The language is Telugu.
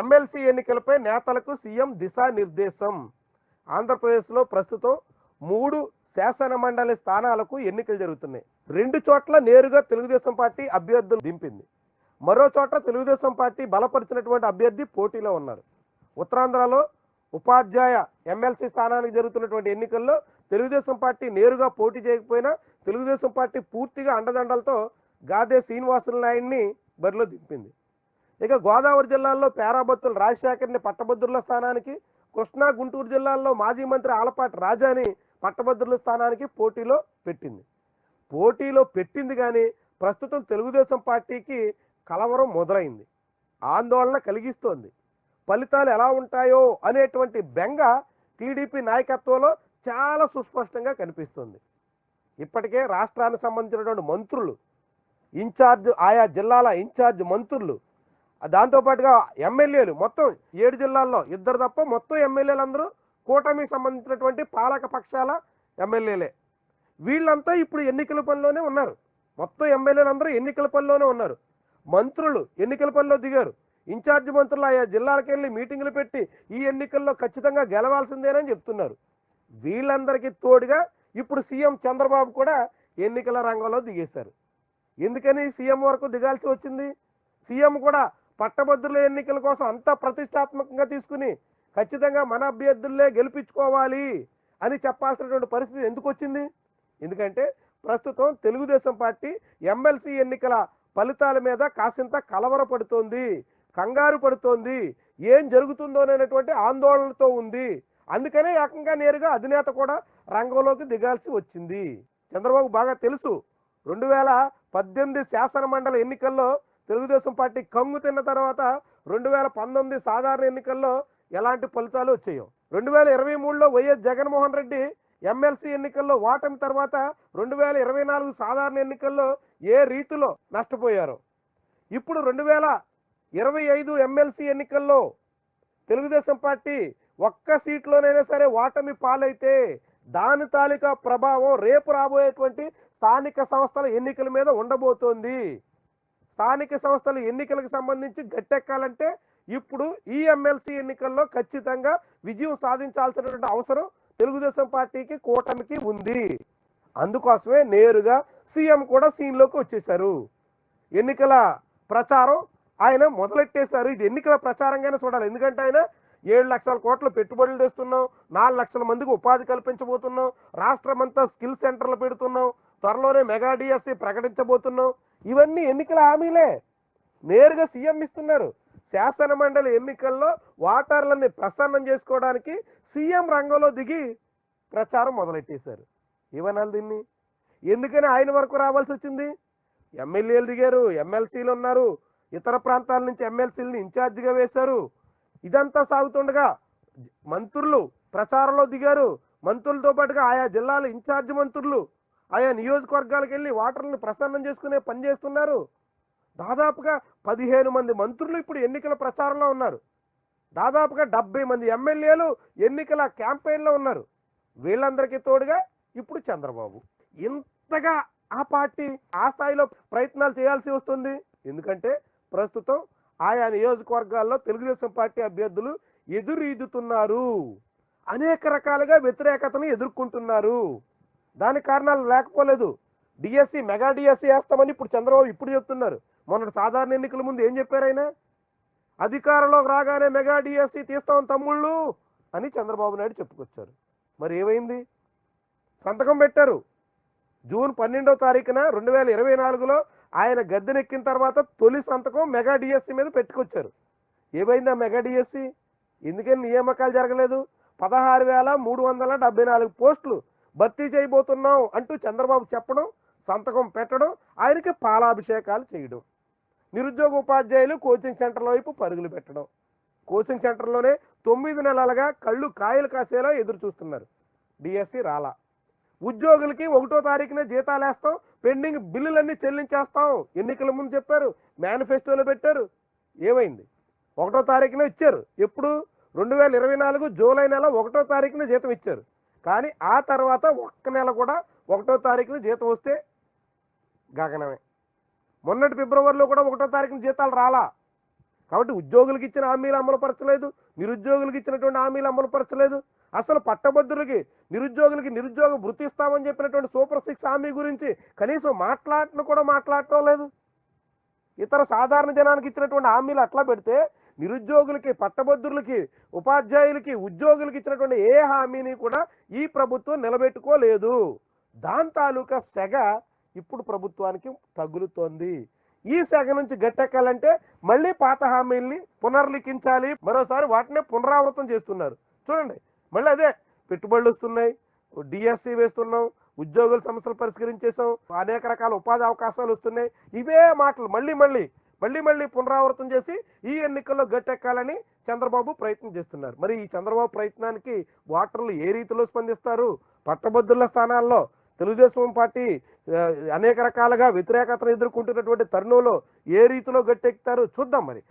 ఎమ్మెల్సీ ఎన్నికలపై నేతలకు సీఎం దిశానిర్దేశం. ఆంధ్రప్రదేశ్లో ప్రస్తుతం మూడు శాసన మండలి స్థానాలకు ఎన్నికలు జరుగుతున్నాయి. రెండు చోట్ల నేరుగా తెలుగుదేశం పార్టీ అభ్యర్థులు దింపింది. మరో చోట తెలుగుదేశం పార్టీ బలపరిచినటువంటి అభ్యర్థి పోటీలో ఉన్నారు. ఉత్తరాంధ్రలో ఉపాధ్యాయ ఎమ్మెల్సీ స్థానానికి జరుగుతున్నటువంటి ఎన్నికల్లో తెలుగుదేశం పార్టీ నేరుగా పోటీ చేయకపోయినా తెలుగుదేశం పార్టీ పూర్తిగా అండదండలతో గాదే శ్రీనివాసుల నాయుడిని బరిలో దింపింది. ఇక గోదావరి జిల్లాల్లో పేరాబత్తులు రాజశేఖర్ని పట్టభద్రుల స్థానానికి కృష్ణా గుంటూరు జిల్లాల్లో మాజీ మంత్రి ఆలపాటి రాజాని పట్టభద్రుల స్థానానికి పోటీలో పెట్టింది. పోటీలో పెట్టింది కానీ ప్రస్తుతం తెలుగుదేశం పార్టీకి కలవరం మొదలైంది. ఆందోళన కలిగిస్తోంది. ఫలితాలు ఎలా ఉంటాయో అనేటువంటి బెంగ టీడీపీ నాయకత్వంలో చాలా సుస్పష్టంగా కనిపిస్తుంది. ఇప్పటికే రాష్ట్రానికి సంబంధించినటువంటి మంత్రులు ఇన్ఛార్జ్ ఆయా జిల్లాల ఇన్ఛార్జ్ మంత్రులు దాంతోపాటుగా ఎమ్మెల్యేలు మొత్తం ఏడు జిల్లాల్లో ఇద్దరు తప్ప మొత్తం ఎమ్మెల్యేలు అందరూ కూటమికి సంబంధించినటువంటి పాలక పక్షాల ఎమ్మెల్యేలే. వీళ్ళంతా ఇప్పుడు ఎన్నికల పనిలోనే ఉన్నారు. మొత్తం ఎమ్మెల్యేలు అందరూ ఎన్నికల పనిలోనే ఉన్నారు. మంత్రులు ఎన్నికల పనిలో దిగారు. ఇన్ఛార్జ్ మంత్రులు ఆయా జిల్లాలకు వెళ్ళి మీటింగులు పెట్టి ఈ ఎన్నికల్లో ఖచ్చితంగా గెలవాల్సిందేనని చెప్తున్నారు. వీళ్ళందరికీ తోడుగా ఇప్పుడు సీఎం చంద్రబాబు కూడా ఎన్నికల రంగంలో దిగేశారు. ఎందుకని సీఎం వరకు దిగాల్సి వచ్చింది? సీఎం కూడా పట్టభద్రుల ఎన్నికల కోసం అంత ప్రతిష్టాత్మకంగా తీసుకుని ఖచ్చితంగా మన అభ్యర్థులే గెలిపించుకోవాలి అని చెప్పాల్సినటువంటి పరిస్థితి ఎందుకు వచ్చింది? ఎందుకంటే ప్రస్తుతం తెలుగుదేశం పార్టీ ఎమ్మెల్సీ ఎన్నికల ఫలితాల మీద కాసింత కలవరపడుతోంది కంగారు పడుతోంది ఏం జరుగుతుందో అనేటువంటి ఆందోళనతో ఉంది. అందుకనే ఏకంగా నేరుగా అధినేత కూడా రంగంలోకి దిగాల్సి వచ్చింది. చంద్రబాబు బాగా తెలుసు రెండు వేల పద్దెనిమిది శాసనమండలి ఎన్నికల్లో తెలుగుదేశం పార్టీ కంగు తిన్న తర్వాత రెండు వేల పంతొమ్మిది సాధారణ ఎన్నికల్లో ఎలాంటి ఫలితాలు వచ్చాయో. రెండు వేల ఇరవై మూడులో వైఎస్ జగన్మోహన్ రెడ్డి ఎమ్మెల్సీ ఎన్నికల్లో ఓటమి తర్వాత రెండు వేల ఇరవై నాలుగు సాధారణ ఎన్నికల్లో ఏ రీతిలో నష్టపోయారు? ఇప్పుడు రెండు వేల ఇరవై ఐదు ఎమ్మెల్సీ ఎన్నికల్లో తెలుగుదేశం పార్టీ ఒక్క సీట్లోనైనా సరే ఓటమి పాలైతే దాని తాలూకా ప్రభావం రేపు రాబోయేటువంటి స్థానిక సంస్థల ఎన్నికల మీద ఉండబోతోంది. స్థానిక సంస్థల ఎన్నికలకు సంబంధించి గట్టెక్కాలంటే ఇప్పుడు ఈ ఎమ్మెల్సీ ఎన్నికల్లో ఖచ్చితంగా విజయం సాధించాల్సినటువంటి అవసరం తెలుగుదేశం పార్టీకి కూటమికి ఉంది. అందుకోసమే నేరుగా సీఎం కూడా సీన్లోకి వచ్చేశారు. ఎన్నికల ప్రచారం ఆయన మొదలెట్టేశారు. ఇది ఎన్నికల ప్రచారంగానే చూడాలి. ఎందుకంటే ఆయన ఏడు లక్షల కోట్ల పెట్టుబడులు తెస్తున్నాం నాలుగు లక్షల మందికి ఉపాధి కల్పించబోతున్నాం రాష్ట్రమంతా స్కిల్ సెంటర్లు పెడుతున్నాం త్వరలోనే మెగా డిఎస్సి ప్రకటించబోతున్నాం. ఇవన్నీ ఎన్నికల హామీలే. నేరుగా సీఎం ఇస్తున్నారు. శాసన మండలి ఎన్నికల్లో ఓటర్లని ప్రసన్నం చేసుకోవడానికి సీఎం రంగంలో దిగి ప్రచారం మొదలెట్టేశారు. ఏమనాలి దీన్ని? ఎందుకని ఆయన వరకు రావాల్సి వచ్చింది? ఎమ్మెల్యేలు దిగారు ఎమ్మెల్సీలు ఉన్నారు. ఇతర ప్రాంతాల నుంచి ఎమ్మెల్సీలని ఇన్ఛార్జిగా వేశారు. ఇదంతా సాగుతుండగా మంత్రులు ప్రచారంలో దిగారు. మంత్రులతో పాటుగా ఆయా జిల్లాల ఇన్ఛార్జ్ మంత్రులు ఆయా నియోజకవర్గాలకు వెళ్ళి ఓటర్లను ప్రసన్నం చేసుకునే పని చేస్తున్నారు. దాదాపుగా పదిహేను మంది మంత్రులు ఇప్పుడు ఎన్నికల ప్రచారంలో ఉన్నారు. దాదాపుగా డెబ్బై మంది ఎమ్మెల్యేలు ఎన్నికల క్యాంపెయిన్లో ఉన్నారు. వీళ్ళందరికీ తోడుగా ఇప్పుడు చంద్రబాబు. ఇంతగా ఆ పార్టీ ఆ స్థాయిలో ప్రయత్నాలు చేయాల్సి వస్తుంది. ఎందుకంటే ప్రస్తుతం ఆయా నియోజకవర్గాల్లో తెలుగుదేశం పార్టీ అభ్యర్థులు ఎదురీదుతున్నారు అనేక రకాలుగా వ్యతిరేకతను ఎదుర్కొంటున్నారు. దానికి కారణాలు లేకపోలేదు. డిఎస్సి మెగా డిఎస్సి వేస్తామని ఇప్పుడు చంద్రబాబు ఇప్పుడు చెప్తున్నారు. మొన్నటి సాధారణ ఎన్నికల ముందు ఏం చెప్పారు ఆయన? అధికారంలోకి రాగానే మెగా డిఎస్సి తీస్తాం తమ్ముళ్ళు అని చంద్రబాబు నాయుడు చెప్పుకొచ్చారు. మరి ఏమైంది? సంతకం పెట్టారు. జూన్ పన్నెండో తారీఖున రెండు వేల ఇరవై నాలుగులో ఆయన గద్దెనెక్కిన తర్వాత తొలి సంతకం మెగా డిఎస్సి మీద పెట్టుకొచ్చారు. ఏమైంది ఆ మెగా డిఎస్సి? ఎందుకని నియామకాలు జరగలేదు? పదహారు వేల మూడు వందల డెబ్బై నాలుగు పోస్టులు భర్తీ చేయబోతున్నాం అంటూ చంద్రబాబు చెప్పడం సంతకం పెట్టడం ఆయనకి పాలాభిషేకాలు చేయడం. నిరుద్యోగ ఉపాధ్యాయులు కోచింగ్ సెంటర్ల వైపు పరుగులు పెట్టడం. కోచింగ్ సెంటర్లోనే తొమ్మిది నెలలుగా కళ్ళు కాయలు కాసేలా ఎదురు చూస్తున్నారు డిఎస్సి రాలా. ఉద్యోగులకి ఒకటో తారీఖునే జీతాలు వేస్తాం పెండింగ్ బిల్లులన్నీ చెల్లించేస్తాం ఎన్నికల ముందు చెప్పారు మేనిఫెస్టోలో పెట్టారు. ఏమైంది? ఒకటో తారీఖున ఇచ్చారు. ఎప్పుడు? రెండు వేల ఇరవై నాలుగు జూలై నెల ఒకటో తారీఖున జీతం ఇచ్చారు. కానీ ఆ తర్వాత ఒక్క నెల కూడా ఒకటో తారీఖున జీతం వస్తే గగనమే. మొన్నటి ఫిబ్రవరిలో కూడా ఒకటో తారీఖున జీతాలు రాలా. కాబట్టి ఉద్యోగులకు ఇచ్చిన హామీలు అమలుపరచలేదు నిరుద్యోగులకు ఇచ్చినటువంటి హామీలు అమలుపరచలేదు అసలు పట్టభద్రులకి నిరుద్యోగులకి నిరుద్యోగ వృత్తి ఇస్తామని చెప్పినటువంటి సూపర్ సిక్స్ హామీ గురించి కనీసం మాట్లాడటం కూడా మాట్లాడటం లేదు. ఇతర సాధారణ జనానికి ఇచ్చినటువంటి హామీలు అట్లా పెడితే నిరుద్యోగులకి పట్టభద్రులకి ఉపాధ్యాయులకి ఉద్యోగులకి ఇచ్చినటువంటి ఏ హామీని కూడా ఈ ప్రభుత్వం నిలబెట్టుకోలేదు. దాని తాలూకా సెగ ఇప్పుడు ప్రభుత్వానికి తగులుతోంది. ఈ సెగ నుంచి గట్టెక్కాలంటే మళ్ళీ పాత హామీల్ని పునర్లిఖించాలి. మరోసారి వాటినే పునరావృతం చేస్తున్నారు. చూడండి మళ్ళీ అదే పెట్టుబడులు వస్తున్నాయి. డిఎస్సి వేస్తున్నాం ఉద్యోగుల సమస్యలు పరిష్కరించేసాం అనేక రకాల ఉపాధి అవకాశాలు వస్తున్నాయి. ఇవే మాటలు మళ్ళీ మళ్ళీ మళ్ళీ మళ్ళీ పునరావృతం చేసి ఈ ఎన్నికల్లో గట్టెక్కాలని చంద్రబాబు ప్రయత్నం చేస్తున్నారు. మరి ఈ చంద్రబాబు ప్రయత్నానికి ఓటర్లు ఏ రీతిలో స్పందిస్తారు? పట్టభద్రుల స్థానాల్లో తెలుగుదేశం పార్టీ అనేక రకాలుగా వ్యతిరేకతను ఎదుర్కొంటున్నటువంటి తరుణంలో ఏ రీతిలో గట్టెక్కుతారు? చూద్దాం మరి.